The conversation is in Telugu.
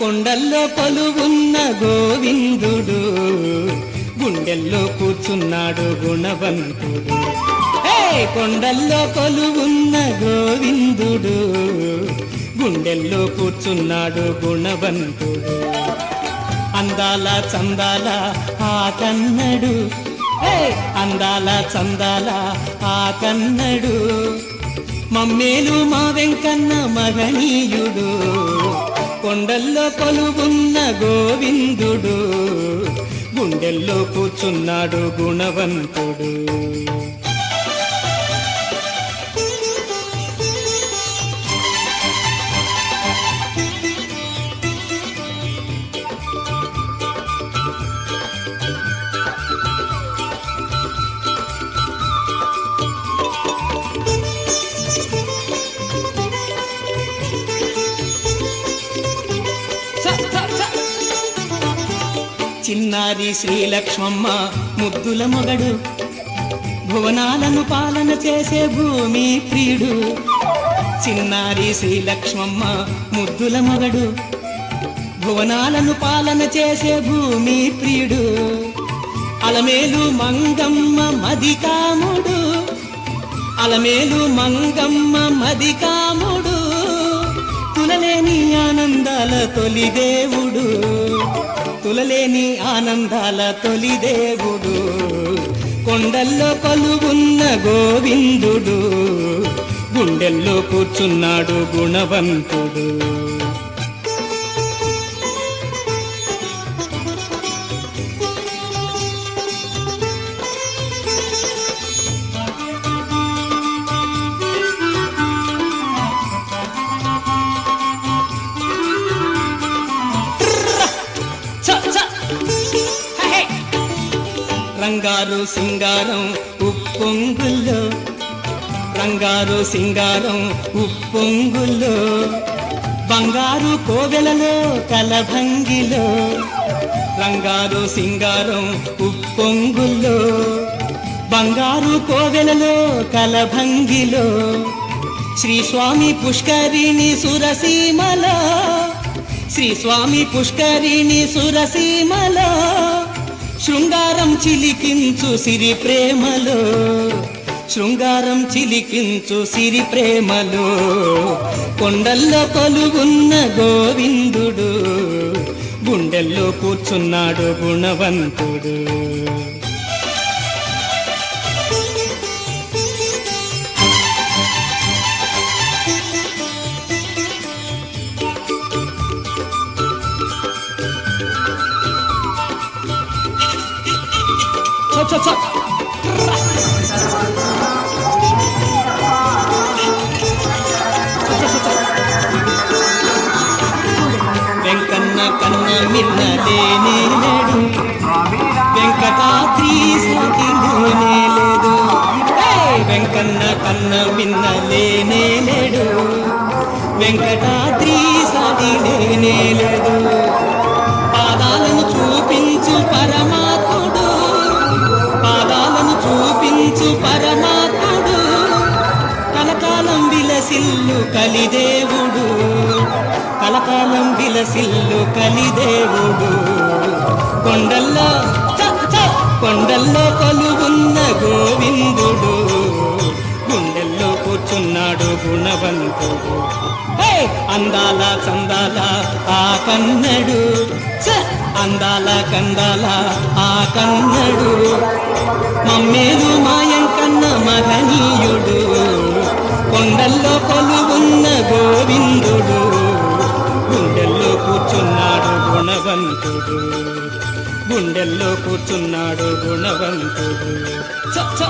కొండల్లో పలువున్న గోవిందుడు గుండెల్లో కూర్చున్నాడు గుణవంతుడు. కొండల్లో కొలువున్న గోవిందుడు గుండెల్లో కూర్చున్నాడు గుణవంతుడు. అందాల చందాల ఆ కన్నడు అందాల చందాల ఆ కన్నడు. మమ్మేలు మా వెంకన్న మగనీయుడు కొండల్లో పలుగున్న గోవిందుడు గుండెల్లో కూర్చున్నాడు గుణవంతుడు. చిన్నారి శ్రీలక్ష్మమ్మ ముద్దుల మొగడు. భువనాలను పాలన చేసే భూమి ప్రియుడు. చిన్నారి శ్రీలక్ష్మమ్మ ముద్దుల మొగడు. భువనాలను పాలన చేసే భూమి ప్రియుడు. అలమేలు మంగమ్మ మదికాముడు అలమేలు మంగమ్మ మదికాముడు తులలేని ఆనందాల తొలి దేవుడు. తులలేని ఆనందాల తొలి దేవుడు. కొండల్లో కొలువున్న గోవిందుడు. గుండెల్లో కూర్చున్నాడు గుణవంతుడు. రంగారు సింగారం ఉప్పొంగుల్లో. రంగారు సింగారం ఉప్పొంగుల్లో. బంగారు కోవెలలో కలభంగిలో. రంగారు సింగారం ఉప్పొంగుల్లో. బంగారు కోవెలలో కలభంగిలో. శ్రీ స్వామి పుష్కరిణి సురసీమలో. శ్రీ స్వామి పుష్కరిణి సురసీమలో. శృంగారం చిలికించు సిరి ప్రేమలో. శృంగారం చిలికించు సిరి ప్రేమలో. కొండల్లో కొలువున్న గోవిందుడు గుండెల్లో కూర్చున్నాడు గుణవంతుడు. చ వెంకన్న కన్న మిన్నదేనే లేనే వెంకటాద్రి సాటిలోనే లేదు. వెంకన్న కన్న మిన్నలేనే లేడు వెంకటాద్రి సాటి విలసిల్లు కలిదేవుడు. కలకాలం విలసిల్లు కలిదేవుడు. కొండల్లో కొండల్లో కొలువున్న గోవిందుడు. గుండెల్లో కూర్చున్నాడు గుణవంతుడు. అందాల చందాల ఆ కన్నడు. చ, అందాల కందాల ఆ కన్నడు. మమ్మేదు మాయం కన్న గుణవంతుడు గుండెల్లో కూర్చున్నాడు గుణవంతుడు చ,